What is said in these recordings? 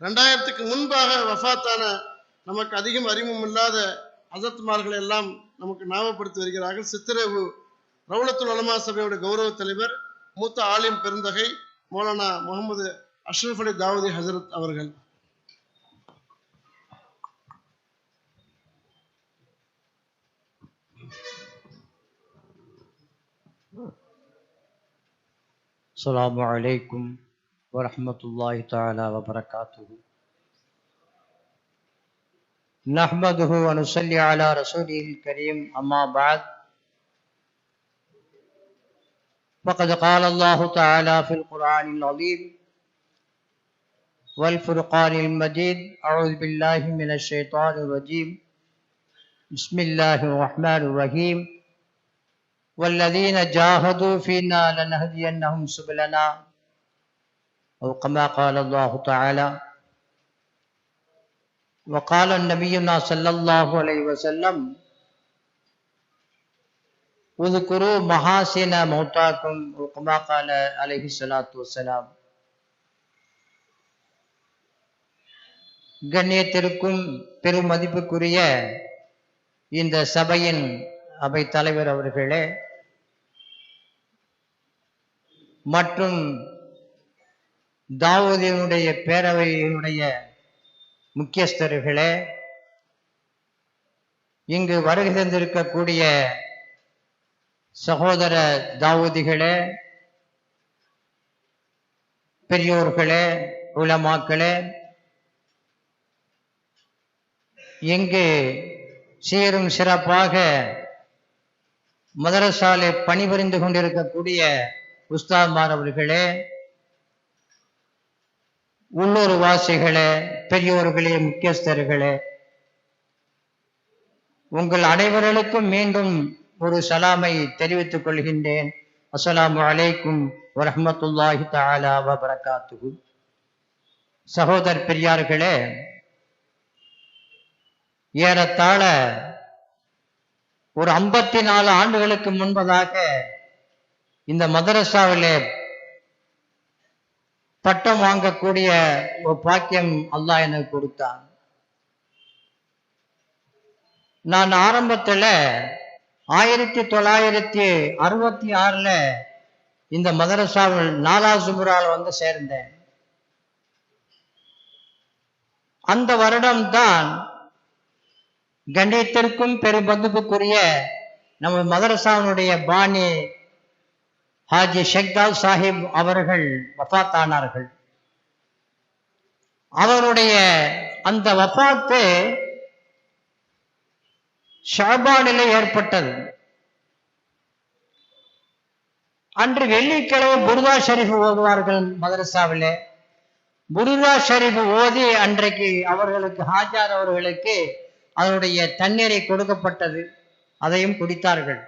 ரெண்டாயிரத்துக்கு முன்பாக வஃபாத்தான நமக்கு அதிகம் அறிமுகம் இல்லாத அசத்மார்கள் எல்லாம் நமக்கு ஞாபகப்படுத்தி வருகிறார்கள் சித்திரவு ரவுலத்துல் உலமா சபையோட கௌரவ தலைவர் மூத்த ஆலிம் பெருந்தகை மௌலானா முகமது அஷ்ரஃப் அலி தாவூதி ஹசரத் அவர்கள் السلام عليكم ورحمة الله تعالى وبركاته نحمده ونصلي على رسوله الكريم أما بعد فقد قال الله تعالى في القرآن العظيم والفرقان المجيد أعوذ بالله من الشيطان الرجيم بسم الله الرحمن الرحيم. والذين جاهدوا فينا لنهدينهم سبلنا أو كما قال الله تعالى وقال النبينا صلى الله عليه وسلم اذكروا محاسن موتاكم أو كما قال عليه الصلاة والسلام கண்ணியத்திற்கும் பெருமதிப்புக்குரிய இந்த சபையின் அவை தலைவர் அவர்களே மற்றும் தாவூதினுடைய பேரவையினுடைய முக்கியஸ்தர்களே இங்கு வருகை தந்திருக்கக்கூடிய சகோதர தாவூதிகளே பெரியோர்களே உலமாக்களே இங்கு சீரும் சிறப்பாக மதரசாலை பணிபுரிந்து கொண்டிருக்கக்கூடிய உஸ்தாமார் அவர்களே உள்ளூர் வாசிகளே பெரியோர்களே முக்கியஸ்தர்களே உங்கள் அனைவர்களுக்கும் மீண்டும் ஒரு சலாமை தெரிவித்துக் கொள்கின்றேன். அஸ்லாம் அலைக்கும் வரமத்துல்லாஹி தாலா வ சகோதர் சகோதர பெரியார்களே ஏறத்தாழ ஒரு ஐம்பத்தி நாலு ஆண்டுகளுக்கு முன்பதாக இந்த மதரசாவிலே பட்டம் வாங்கக்கூடிய ஒரு பாக்கியம் அல்லாஹ் எனக்கு கொடுத்தான். நான் ஆரம்பத்துல ஆயிரத்தி தொள்ளாயிரத்தி அறுபத்தி ஆறுல இந்த மதரசாவில் நாலா சுமரால வந்து சேர்ந்தேன். அந்த வருடம்தான் கண்ணியத்திற்கும் பெருமதிப்புக்குரிய நம்ம மதரசாவினுடைய பாணி ஹாஜி ஷெக்தால் சாஹிப் அவர்கள் வஃபாத்தானார்கள் அவருடைய அந்த வஃபாத்து ஷாபானிலே ஏற்பட்டது. அன்று வெள்ளிக்கிழமை புருதா ஷரீஃப் ஓதுவார்கள் மதரசாவிலே புருதா ஷரீஃப் ஓதி அன்றைக்கு அவர்களுக்கு ஹாஜார் அவர்களுக்கு அதனுடைய தண்ணீரை கொடுக்கப்பட்டது. அதையும் குடித்தார்கள்.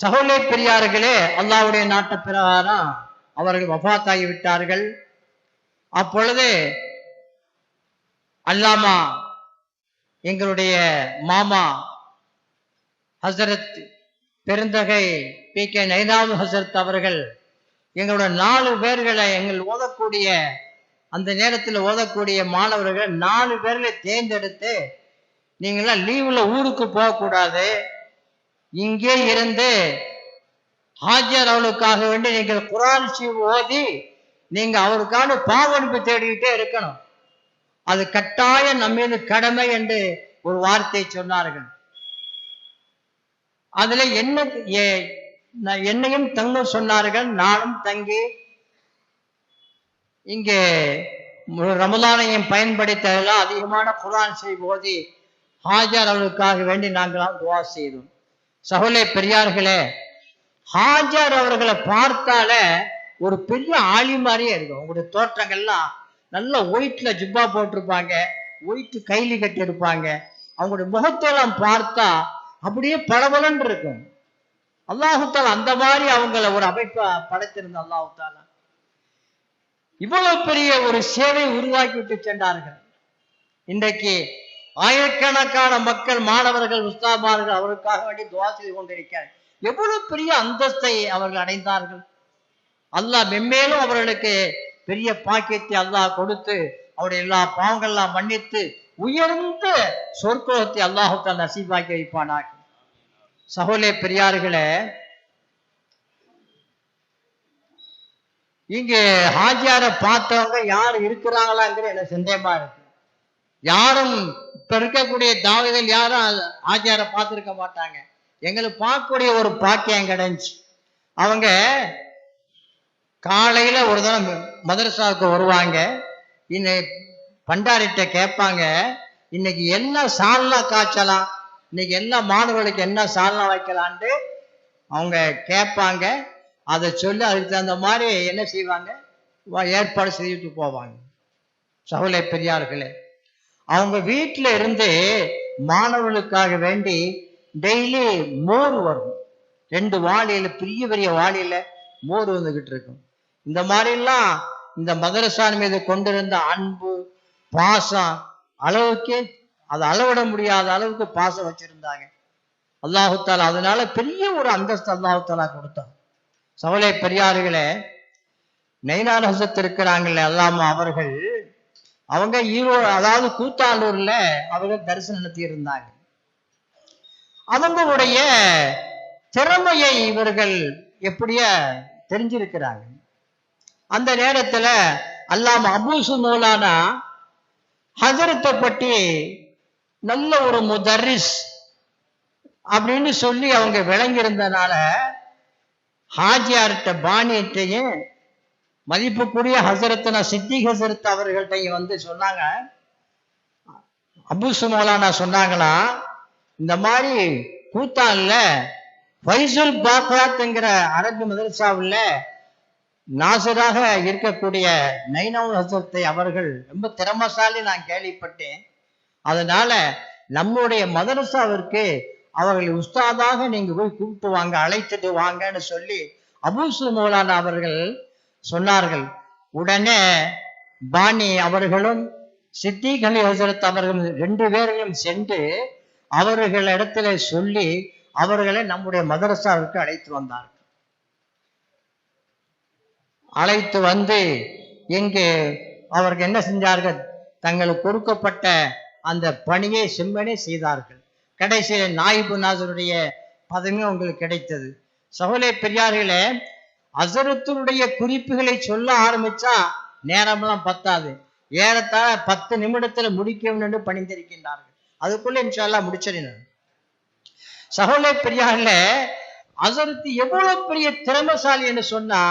சகோலே பெரியார்களே அல்லாவுடைய நாட்டு பிரகாரம் அவர்கள் வபாத்தாகி விட்டார்கள் அப்பொழுது அல்லாமா எங்களுடைய மாமா ஹசரத் பெருந்தகை பி. கே. நைதாவது ஹசரத் அவர்கள் எங்களுடைய நாலு பேர்களை எங்கள் ஓதக்கூடிய அந்த நேரத்தில் ஓதக்கூடிய மாணவர்கள் நாலு பேர்களை தேர்ந்தெடுத்து நீங்களாம் லீவில் ஊருக்கு போகக்கூடாது. இங்கே இருந்து ஹாஜர் அவளுக்காக வேண்டி நீங்கள் குரான் ஷீவ் ஓதி நீங்க அவருக்கான பாவனுப்பு தேடிக்கிட்டே இருக்கணும். அது கட்டாயம் நம்மீது கடமை என்று ஒரு வார்த்தை சொன்னார்கள். அதுல என்ன ஏ- நான் என்னையும் தங்க சொன்னார்கள். நானும் தங்கி இங்கே மு- ரமலானையும் பயன்படுத்தலாம் அதிகமான குரான் செய்து ஓதி ஹாஜர் அவர்களுக்காக வேண்டி நாங்களாம் துவா செய்தோம். சகோலே பெரியார்களே ஹாஜர் அவர்களை பார்த்தாலே ஒரு பெரிய ஆளி மாதிரியே இருக்கும். உங்களுடைய தோற்றங்கள்லாம் நல்ல ஒயிட்ல ஜிப்பா போட்டிருப்பாங்க ஒயிட் கைலி கட்டி இருப்பாங்க அவங்களுடைய முகத்தெல்லாம் பார்த்தா அப்படியே பளபளன்னு இருக்கும். அல்லாஹுத்தாலா அந்த மாதிரி அவங்கள ஒரு அமைப்பை படைத்திருந்த அல்லாஹுத்தாலா. இவ்வளவு பெரிய ஒரு சேவை உருவாக்கி விட்டு சென்றார்கள். இன்றைக்கு ஆயிரக்கணக்கான மக்கள் மாணவர்கள் உஸ்தாமார்கள் அவருக்காக வேண்டி துவா செய்து கொண்டிருக்கிறார். எவ்வளவு பெரிய அந்தஸ்தை அவர்கள் அடைந்தார்கள். அல்லாஹ் மென்மேலும் அவர்களுக்கு பெரிய பாக்கியத்தை அல்லாஹ் கொடுத்து அவருடைய எல்லா பாவங்கள்லாம் மன்னித்து உயர்ந்த சொற்குலத்தை அல்லாஹுத்தால் நசீபாக்கி வைப்பானாக. சகோலே பெரியார்களே இங்கு ஹாஜியாரை பார்த்தவங்க யார் இருக்கிறாங்களாங்கிற எனக்கு சந்தேகமா இருக்கு. யாரும் இப்ப இருக்கக்கூடிய தாவதில் யாரும் ஆச்சார பார்த்துருக்க மாட்டாங்க. எங்களுக்கு பார்க்கக்கூடிய ஒரு பாக்கியம் கிடைஞ்சி. அவங்க காலையில ஒரு தடவை மதரசாவுக்கு வருவாங்க. இன்னைக்கு பண்டாரிட்ட கேட்பாங்க. இன்னைக்கு என்ன சால்னா காய்ச்சலாம்? இன்னைக்கு என்ன மாணவர்களுக்கு என்ன சால்னா வைக்கலான்ட்டு அவங்க கேட்பாங்க. அதை சொல்லி அதுக்கு தகுந்த மாதிரி என்ன செய்வாங்க? வா- ஏற்பாடு செய்துட்டு போவாங்க. சகோலை பெரியார்களே அவங்க வீட்டில் இருந்து மாணவர்களுக்காக வேண்டி டெய்லி மோர் வரும். ரெண்டு வாளியில பெரிய பெரிய வாளியில மோர் வந்துகிட்டு இருக்கும். இந்த மாதிரிலாம் இந்த மதரசான் மீது கொண்டிருந்த அன்பு பாசம் அளவுக்கு அதை அளவிட முடியாத அளவுக்கு பாசம் வச்சிருந்தாங்க. அல்லாஹுத்தாலா அதனால பெரிய ஒரு அந்தஸ்து அல்லாஹுத்தாலா கொடுத்தான். சவலை பெரியார்களே நெய்னார் ஹசத் இருக்கிறாங்கல்ல அல்லாம அவர்கள் அவங்க ஈரோடு அதாவது கூத்தாண்டூர்ல அவங்க தரிசனம் நடத்தி இருந்தாங்க அவங்களுடைய திறமையை இவர்கள் எப்படிய தெரிஞ்சிருக்கிறாங்க அந்த நேரத்துல அல்லாம அபூசு மூலானா ஹசரத்தை பற்றி நல்ல ஒரு முதரிஸ் அப்படின்னு சொல்லி அவங்க விளங்கியிருந்தனால ஹாஜியார்கிட்ட பாணியத்தையும் மதிப்புக்குரிய ஹசரத்னா சித்தி ஹசரத் அவர்கள்ட்டையும் வந்து சொன்னாங்க. அபுசு மௌலானா சொன்னாங்களா இந்த மாதிரி கூத்தான்ல ஃபைசுல் பாக்ராத்ங்கிற அரபு மதரசாவில் நாசராக இருக்கக்கூடிய நைனவுல் ஹசரத்தை அவர்கள் ரொம்ப திறமசாலி நான் கேள்விப்பட்டேன். அதனால நம்முடைய மதரசாவிற்கு அவர்களை உஸ்தாதாக நீங்க போய் கூப்பிட்டு வாங்க அழைத்துட்டு வாங்கன்னு சொல்லி அபூசு மௌலானா அவர்கள் சொன்னார்கள். உடனே பாணி அவர்களும் சித்திக் ஹசரத் அவர்களும் ரெண்டு பேரையும் சென்று அவர்களிடத்துல சொல்லி அவர்களை நம்முடைய மதரசாவிற்கு அழைத்து வந்தார்கள். அழைத்து வந்து இங்கு அவர்கள் என்ன செஞ்சார்கள்? தங்களுக்கு கொடுக்கப்பட்ட அந்த பணியை செம்மனே செய்தார்கள். கடைசியில் நாயிபு நாசருடைய பதவி உங்களுக்கு கிடைத்தது. சகோலே பெரியார்களே அசரத்தினுடைய குறிப்புகளை சொல்ல ஆரம்பிச்சா நேரம்லாம் பத்தாது. ஏறத்தாழ பத்து நிமிடத்துல முடிக்கணும் என்று பணிந்திருக்கின்றார்கள். அதுக்குள்ள இன்ஷால்லா முடிச்சிடணும். சகோலே பெரியார்ல அசரத்து எவ்வளவு பெரிய திறமசாலி என்று சொன்னா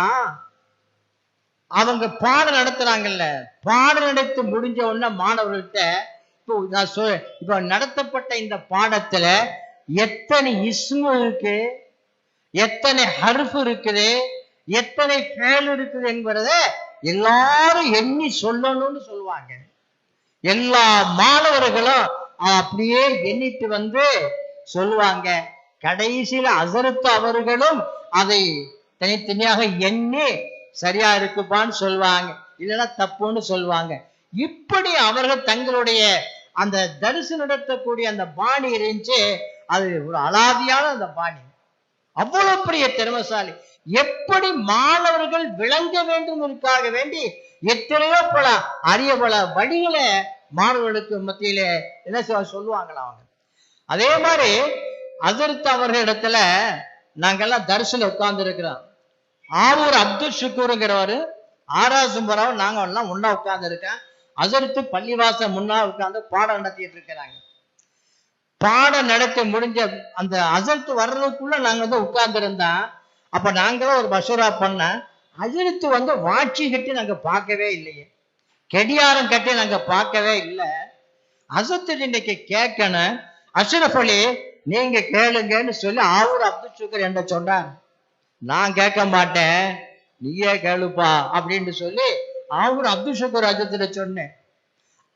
அவங்க பாடம் நடத்துறாங்கல்ல பாடம் நடத்தி முடிஞ்ச உடனே மாணவர்கள்ட்ட இப்போ நான் சொல் இப்போ நடத்தப்பட்ட இந்த பாடத்துல எத்தனை இஸ்மு இருக்கு எத்தனை ஹர்ஃப் இருக்குது எத்தனை பேர் இருக்குது என்பதை எல்லாரும் எண்ணி சொல்லணும்னு சொல்லுவாங்க. எல்லா மாணவர்களும் அப்படியே எண்ணிட்டு வந்து சொல்லுவாங்க. கடைசியில அசரத்து அவர்களும் அதை தனித்தனியாக எண்ணி சரியா இருக்குப்பான்னு சொல்லுவாங்க. இல்லைன்னா தப்புன்னு சொல்லுவாங்க. இப்படி அவர்கள் தங்களுடைய அந்த தரிசு நடத்தக்கூடிய அந்த பாணி இருந்துச்சு. அது ஒரு அலாதியான அந்த பாணி. அவ்வளவு பெரிய திறமசாலி. எப்படி மாணவர்கள் விளங்க வேண்டும் என்பதற்காக வேண்டி எத்தனையோ பல அரிய பல வழிகளை மாணவர்களுக்கு மத்தியில என்ன சொல்லுவாங்களா அவங்க? அதே மாதிரி அதிர்த்து அவர்கள் இடத்துல நாங்கெல்லாம் தரிசனம் உட்கார்ந்து இருக்கிறோம் ஆவூர் அப்துல் ஷுக்கூருங்கிறவர் ஆராசும்பராவும் நாங்க எல்லாம் ஒண்ணா உட்கார்ந்து இருக்கேன் அதிர்த்து பள்ளிவாசல் முன்னா உட்கார்ந்து பாடம் நடத்திட்டு இருக்கிறாங்க. பாடம் நடத்தி முடிஞ்ச அந்த அசர்த்து வர்றதுக்குள்ள நாங்க வந்து உட்கார்ந்து இருந்தா அப்ப நாங்களும் ஒரு மசூரா பண்ண அதிர்த்து வந்து வாட்சி கட்டி நாங்க பார்க்கவே இல்லையே. கெடியாரம் கட்டி நாங்க பார்க்கவே இல்லை. அசத்து இன்னைக்கு கேட்கணும். அஷ்ரஃப் அலி நீங்க கேளுங்கன்னு சொல்லி ஆவூர் அப்துல் சுக்கர் என்ன சொன்னார்? நான் கேட்க மாட்டேன். நீயே கேளுப்பா அப்படின்னு சொல்லி ஆவூர் அப்துல் சுக்கர் அஜத்துல சொன்னேன்.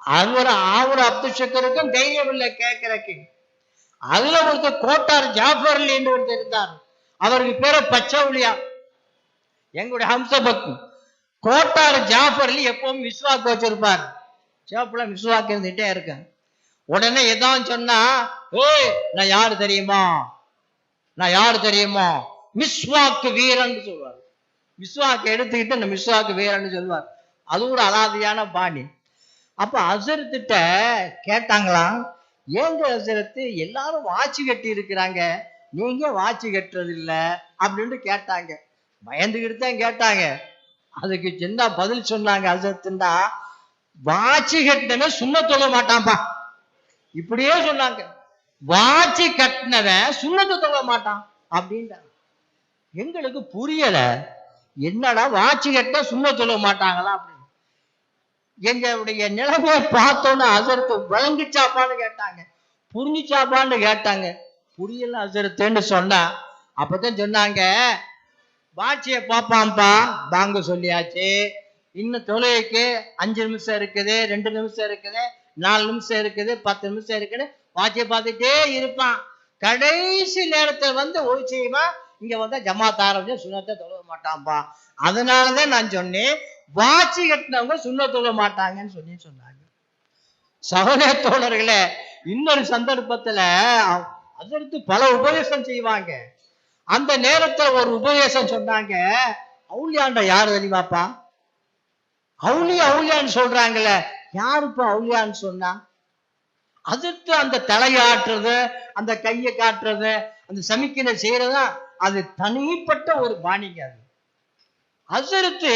அவர் ஆவூர் அப்துல் சுக்கருக்கும் தைரியம் இல்லை கேட்கறக்கு அதுல ஒருத்தர் கோட்டார் ஜாஃபர் அலி என்று ஒருத்தர் இருந்தார். அவருக்கு பேரு பச்சவுலியா எங்களுடைய ஹம்சபக்கு. கோட்டார் ஜாஃபர்ல எப்பவும் விஸ்வாக்கு வச்சிருப்பார் சேப்புல விஸ்வாக்கு இருந்துகிட்டே இருக்கேன். உடனே எதாவது சொன்னா ஏய் நான் யாரு தெரியுமா? நான் யாரு தெரியுமா? மிஸ்வாக்கு வீரன் சொல்வார். மிஸ்வாக்கு எடுத்துக்கிட்டு இந்த மிஸ்வாக்கு வீரன் சொல்வார். அது ஒரு அலாதியான பாணி. அப்ப அசரத்திட்ட கேட்டாங்களாம் ஏங்க அசரத்து எல்லாரும் வாட்சி கட்டி இருக்கிறாங்க நீங்க வாட்சி கட்டுறது இல்ல அப்படின்னு கேட்டாங்க. பயந்துகிட்டு தான் கேட்டாங்க. அதுக்கு சின்ன பதில் சொன்னாங்க அசத்துண்டா வாட்சி கட்டினவன் சுண்ண தொழ மாட்டான்பா இப்படியே சொன்னாங்க. வாட்சி கட்டினவன் சுண்ணத்தை தொழ மாட்டான் அப்படின்ட்டாங்க எங்களுக்கு புரியல என்னடா வாட்சி கட்ட சுண்ண தொழ மாட்டாங்களா அப்படின்னு எங்களுடைய நிலைமையை பார்த்தோன்னு அசரத்து விளங்குச்சாப்பான்னு கேட்டாங்க. புரிஞ்சுச்சாப்பான்னு கேட்டாங்க. புரியல அசரத்துன்னு சொன்னா அப்பதான் சொன்னாங்க வாட்சியை பார்ப்பான்ப்பா தாங்க சொல்லியாச்சு. இன்னும் தொழுகைக்கு அஞ்சு நிமிஷம் இருக்குது ரெண்டு நிமிஷம் இருக்குது நாலு நிமிஷம் இருக்குது பத்து நிமிஷம் இருக்குது. வாட்சியை பார்த்துட்டே இருப்பான். கடைசி நேரத்தை வந்து ஒரு இங்க வந்தா ஜமாத் ஆரம்பிச்சு சுண்ணத்தை தொழுவ மாட்டான்ப்பா. அதனாலதான் நான் சொன்னேன் வாட்சி கட்டினவங்க சுண்ண தொழ மாட்டாங்கன்னு சொல்லி சொன்னாங்க. சகோதர தோழர்களே இன்னொரு சந்தர்ப்பத்துல அதற்கு பல உபதேசம் செய்வாங்க. அந்த நேரத்துல ஒரு உபதேசம் சொன்னாங்க. அவுளியாண்ட யாரு தெரியுமாப்பா அவுளி அவுளியான்னு சொல்றாங்கல்ல. யாருப்பா அவுளியான்னு சொன்னா? அதிர்த்து அந்த தலையாட்டுறது அந்த கையை காட்டுறது அந்த சமிக்கினை செய்யறதா அது தனிப்பட்ட ஒரு பாணிங்க அது. அசருத்து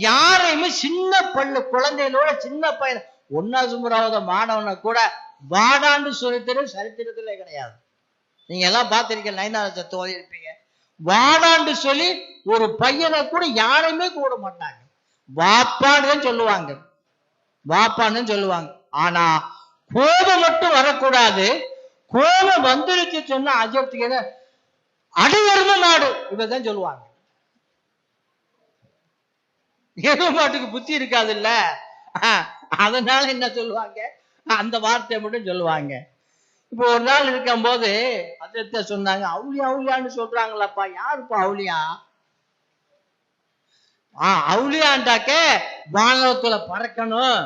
யாரையுமே சின்ன பள்ளு குழந்தைகளோட சின்ன பையன் ஒன்னா சுமராவத மாணவனை கூட வாடான்னு சொல்லித்தரும் சரித்திரத்துல கிடையாது. நீங்க எல்லாம் பார்த்திருக்கீங்க நைனாரத்தை தோதி இருப்பீங்க. வாடான்னு சொல்லி ஒரு பையனை கூட யாரையுமே கூட மாட்டாங்க. வாப்பான்னு சொல்லுவாங்க. வாப்பான்னு சொல்லுவாங்க. ஆனா கோபம் மட்டும் வரக்கூடாது. கோபம் வந்துருச்சு சொன்னா அஜத்துக்கு என்ன அடிவரும நாடு இவதான் சொல்லுவாங்க. ஏதோ மாட்டுக்கு புத்தி இருக்காது இல்ல அதனால என்ன சொல்லுவாங்க? அந்த வார்த்தையை மட்டும் சொல்லுவாங்க. இப்போ ஒரு நாள் இருக்கும்போது அதிர்த்த சொன்னாங்க அவுளியா அவுளியான்னு சொல்றாங்களப்பா. யாருப்பா அவுளியா? ஆ அவுளியாண்டாக்க வானத்துல பறக்கணும்.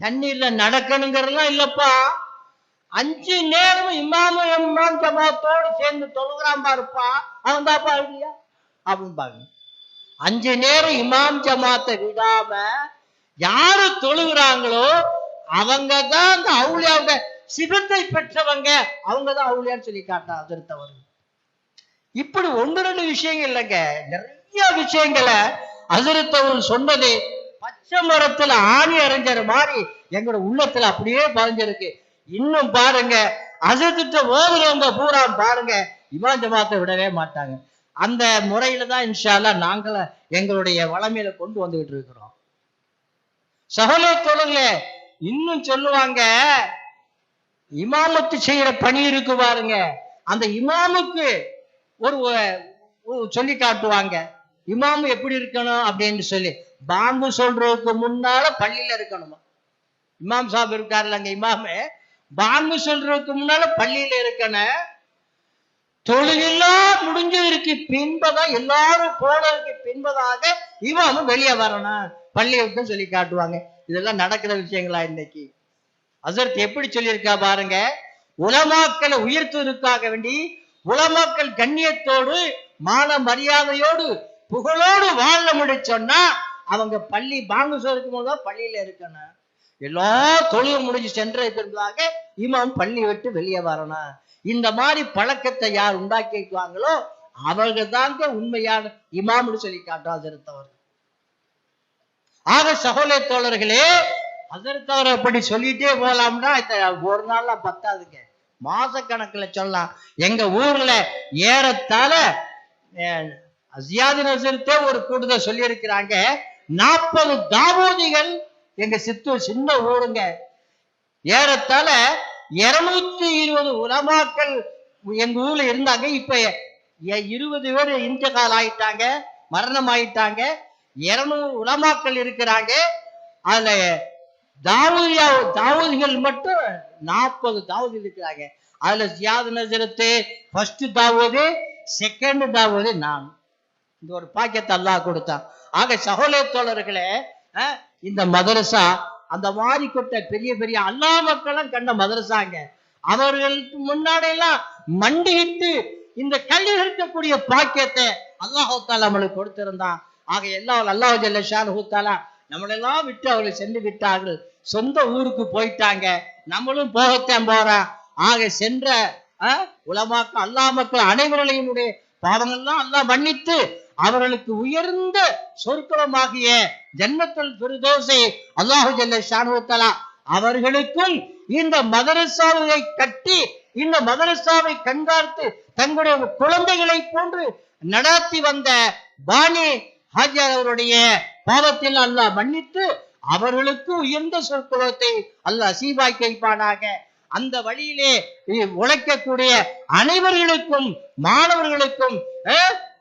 தண்ணீர்ல நடக்கணுங்கிறதெல்லாம் இல்லப்பா. அஞ்சு நேரம் இமாம இமாம் ஜமாத்தோடு சேர்ந்து தொழுகிறான் பாருப்பா. அவன் தாப்பா அவுளியா அப்படின்பாங்க அஞ்சு நேரம் இமாம் ஜமாத்தை விடாம யாரு தொழுகிறாங்களோ அவங்க தான் அந்த அவுளியாவுங்க. சிவத்தை பெற்றவங்க. அவங்க தான் அவுளியான்னு சொல்லி காட்டா திருத்தவர் இப்படி ஒன்று ரெண்டு விஷயங்கள் இல்லைங்க. நிறைய விஷயங்களை அதிர்த்தவர் சொன்னது பச்சை மரத்துல ஆணி அறிஞர் மாதிரி எங்களோட உள்ளத்துல அப்படியே பதிஞ்சிருக்கு இன்னும் பாருங்க அசத்திட்ட ஓதுறவங்க பூரா பாருங்க இமாம் ஜமாத்தை விடவே மாட்டாங்க. அந்த முறையில தான் இன்ஷால்லா நாங்கள எங்களுடைய வளமையில கொண்டு வந்துகிட்டு இருக்கிறோம். சகோதர தொழுங்க இன்னும் சொல்லுவாங்க இமாமத்து செய்யற பணி இருக்கு பாருங்க. அந்த இமாமுக்கு ஒரு சொல்லி காட்டுவாங்க. இமாமு எப்படி இருக்கணும் அப்படின்னு சொல்லி பாம்பு சொல்றதுக்கு முன்னால பள்ளியில இருக்கணுமா? இமாம் சாப் இருக்காருல்ல அங்க இமாமு. பாம்பு சொல்றதுக்கு முன்னால பள்ளியில இருக்கணும் தொழிலெல்லாம் முடிஞ்சதற்கு பின்பதான் எல்லாரும் போனதுக்கு பின்பதாக இமாமும் வெளியே வரணும். பள்ளியை விட்டு சொல்லி காட்டுவாங்க. இதெல்லாம் நடக்கிற விஷயங்களா இன்னைக்கு? அசர்த் எப்படி சொல்லியிருக்கா பாருங்க? உலமாக்களை உயர்த்துவதற்காக வேண்டி உலமாக்கள் கண்ணியத்தோடு மான மரியாதையோடு புகழோடு வாழ முடிச்சோன்னா அவங்க பள்ளி பாங்கு சொல்லிருக்கும் போதுதான் பள்ளியில இருக்கணும். எல்லா தொழிலும் முடிஞ்சு சென்ற பிறகுதாக இமாம் பள்ளி விட்டு வெளியே வரணும். இந்த மாதிரி பழக்கத்தை யார் உண்டாக்கிக்குவாங்களோ அவர்கள் தாங்க உண்மையான இமாம்னு சொல்லி காட்டும் அதிர்த்தவர் ஆக சகோதர தோழர்களே அதற்கவர் அப்படி சொல்லிட்டே போலாம்னா இந்த ஒரு நாள்ல பத்தாதுங்க. மாச கணக்குல சொல்லலாம். எங்க ஊர்ல ஏறத்தாழ அசியாதி நசரத்தே ஒரு கூடுதல் சொல்லியிருக்கிறாங்க. நாற்பது தாபூதிகள் எங்க சித்தூர் சின்ன ஊருங்க. ஏறத்தாழ இருநூத்தி இருபது உலமாக்கள் எங்க ஊர்ல இருந்தாங்க. இப்ப இருபது பேர் இன்டகால் ஆயிட்டாங்க மரணம் ஆயிட்டாங்க இருநூறு உலமாக்கள் இருக்கிறாங்க. அதுல தாவூதியா தாவூதிகள் மட்டும் நாற்பது தாவூதி இருக்கிறாங்க. அதுல சியாது நசரத்து ஃபர்ஸ்ட் தாவூது செகண்ட் தாவூது நான். இந்த ஒரு பாக்கியத்தை அல்லாஹ் கொடுத்தான். ஆக சகோதர தோழர்களே இந்த மதரசா அந்த வாரி கொட்ட பெரிய பெரிய அல்லா மக்களும் கண்ட மதரசாங்க. அவர்களுக்கு முன்னாடி எல்லாம் இந்த கல்வி இருக்கக்கூடிய பாக்கியத்தை அல்லாஹால நம்மளுக்கு கொடுத்திருந்தான். ஆக எல்லாம் அல்லாஹ் ஜல்ல ஷானு நம்மளெல்லாம் விட்டு அவர்கள் சென்று விட்டார்கள். சொந்த ஊருக்கு போயிட்டாங்க. நம்மளும் போகத்தான் போறோம். ஆக சென்ற உலமாக்கள் அல்லா மக்கள் அனைவர்களையும் உடைய பாவங்கள்லாம் அல்லாஹ் மன்னித்து அவர்களுக்கு உயர்ந்த சொற்களமாகிய ஜன்னத்துல் பெருதோசை அல்லாஹு ஜல்ல ஷானுவத்தலா அவர்களுக்கும் இந்த மதரசாவை கட்டி இந்த மதரசாவை கண்கார்த்து தங்களுடைய குழந்தைகளை போன்று நடாத்தி வந்த பாணி ஹாஜியார் அவருடைய பாவத்தில் அல்லாஹ் மன்னித்து அவர்களுக்கு உயர்ந்த சொற்குலத்தை அல்லாஹ் சீபாக்கி வைப்பானாக. அந்த வழியிலே உழைக்கக்கூடிய அனைவர்களுக்கும் மாணவர்களுக்கும்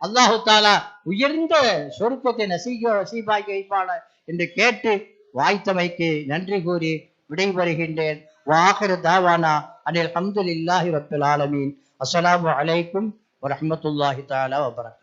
அல்லாஹு தாலா உயர்ந்த சொருக்கத்தை நசீக நசீபாக்கி வைப்பான என்று கேட்டு வாய்த்தமைக்கு நன்றி கூறி விடைபெறுகின்றேன். வாகர தாவானா அனில் அல்ஹம்துலில்லாஹி ரப்பில் ஆலமீன். அஸ்லாம் அலைக்கும் வரமத்துல்லாஹி தாலா வபரகாத்